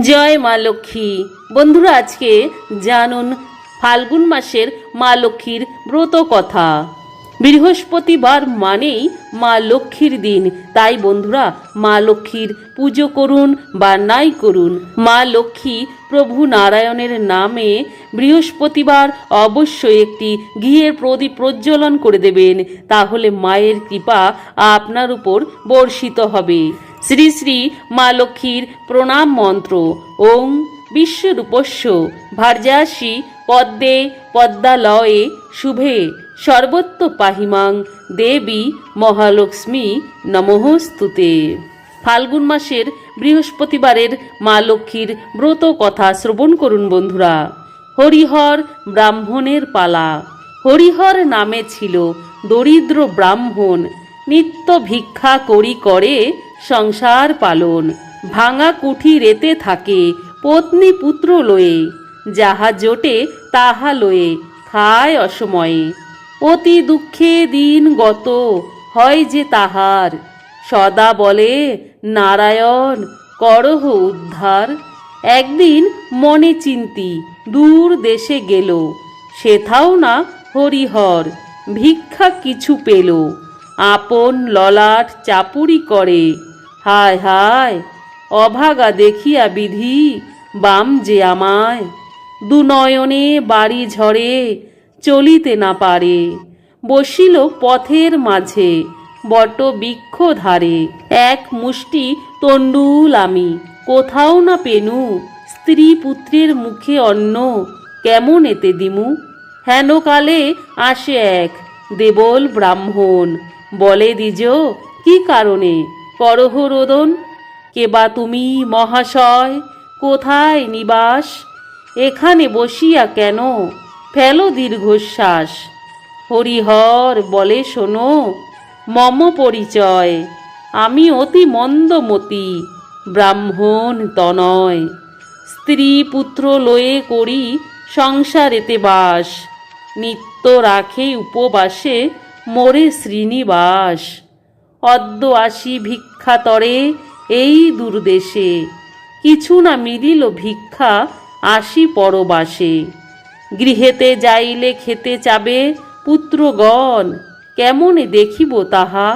জয় মা লক্ষ্মী। বন্ধুরা, আজকে জানুন ফাল্গুন মাসের মা লক্ষ্মীর ব্রত কথা। বৃহস্পতিবার মানেই মা লক্ষ্মীর দিন। তাই বন্ধুরা, মা লক্ষ্মীর পুজো করুন বা নাই করুন, মা লক্ষ্মী প্রভু নারায়ণের নামে বৃহস্পতিবার অবশ্যই একটি ঘিয়ের প্রদীপ প্রজ্বলন করে দেবেন। তাহলে মায়ের কৃপা আপনার উপর বর্ষিত হবে। শ্রী শ্রী মা লক্ষ্মীর প্রণাম মন্ত্র। ওং বিশ্বরূপস্য। ভার্যাসী পদ্মে পদ্মালয়ে শুভে। সর্বত্র পাহিমাং দেবী মহালক্ষ্মী নমঃস্তুতে ফাল্গুন মাসের বৃহস্পতিবারের মা লক্ষ্মীর ব্রত কথা শ্রবণ করুন বন্ধুরা। হরিহর ব্রাহ্মণের পালা। হরিহর নামে ছিল দরিদ্র ব্রাহ্মণ। নিত্য ভিক্ষা করি করে সংসার পালন। ভাঙা কুঠি রেতে থাকে পত্নী পুত্র লয়ে। যাহা জোটে, তাহা লয়ে খায় অসময়ে। অতি দুঃখে দিন গত, হয় যে তাহার। সদা বলে, নারায়ণ, করহ উদ্ধার। একদিন মনে চিন্তি, দূর দেশে গেল। সেথাও না হরিহর, ভিক্ষা কিছু পেল। আপন ললাট চাপুরি করে। হায় হায়, অভাগা দেখিয়া বিধি বাম যে আমায়। দুনয়নে বাড়ি ঝরে চলিতে না পারে, বসিল পথের মাঝে বট বৃক্ষ ধারে। এক মুষ্টি তণ্ডুল আমি, কোথাও না পেনু, স্ত্রী পুত্রের মুখে অন্ন কেমন এতে দিমু? হেন কালে আসে এক দেবল ব্রাহ্মণ, বলে দিজ কি কারণে? করহ রোদন কেবা তুমি মহাশয়, কোথায় নিবাস, এখানে বসিয়া কেন, ফেলো দীর্ঘশ্বাস। হরিহর বলে, শোনো, মম পরিচয়, আমি অতি মন্দমতি, ব্রাহ্মণ তনয়। স্ত্রী পুত্র লয়ে করি সংসারেতে বাস, নিত্য রাখে উপবাসে মোরে শ্রীনিবাস। অদ্য আসি ভিক্ষা তরে এই দূরদেশে। কিছু না মিলিল ভিক্ষা আসি পরবাসে। গৃহেতে যাইলে খেতে চাবে পুত্রগণ, কেমনে দেখিব তাহা?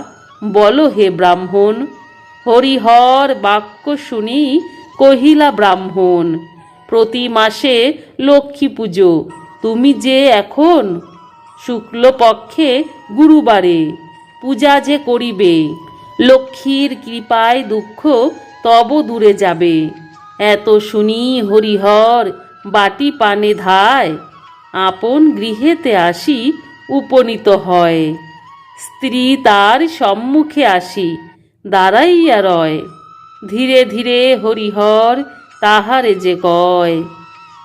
বল হে ব্রাহ্মণ। হরিহর বাক্য শুনি কহিলা ব্রাহ্মণ, প্রতি মাসে লক্ষ্মী পুজো, তুমি যে এখন? শুক্লপক্ষে গুরুবারে। পূজা যে করিবে, লক্ষ্মীর কৃপায় দুঃখ তব দূরে যাবে। এত শুনি হরিহর বাটি পানে ধায়, আপন গৃহেতে আসি উপনীত হয়। স্ত্রী তার সম্মুখে আসি, দাঁড়াইয়া রয়। ধীরে ধীরে হরিহর তাহারে যে কয়,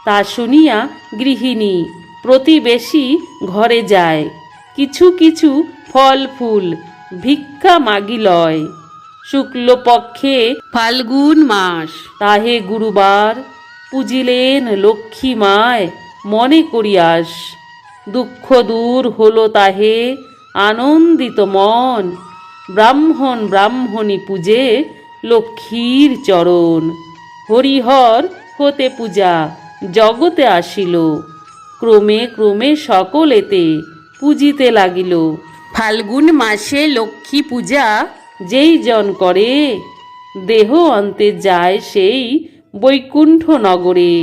তা শুনিয়া গৃহিণী প্রতিবেশী ঘরে যায়। কিছু কিছু ফল ফুল, ভিক্ষা মাগি লয়। শুক্লপক্ষে ফাল্গুন মাস, তাহে গুরুবার, পুজিলেন লক্ষ্মী মায়, মনে করিয়াস। দুঃখ দূর হলো তাহে আনন্দিত মন, ব্রাহ্মণ ব্রাহ্মণী পূজে লক্ষ্মীর চরণ। হরিহর হতে পূজা, জগতে আসিল, ক্রমে ক্রমে সকলেতে পূজিতে লাগিল। ফাল্গুন মাসে লক্ষ্মী পূজা যেই জন করে দেহ অন্তে যায় সেই বৈকুণ্ঠ নগরে।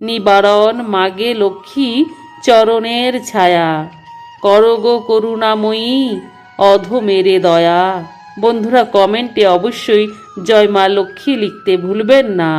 নিবারণ মাগে লক্ষ্মী চরণের ছায়া। করগ করুণাময়ী অধ মেরে দয়া। বন্ধুরা কমেন্টে অবশ্যই জয় মা লক্ষ্মী লিখতে ভুলবেন না।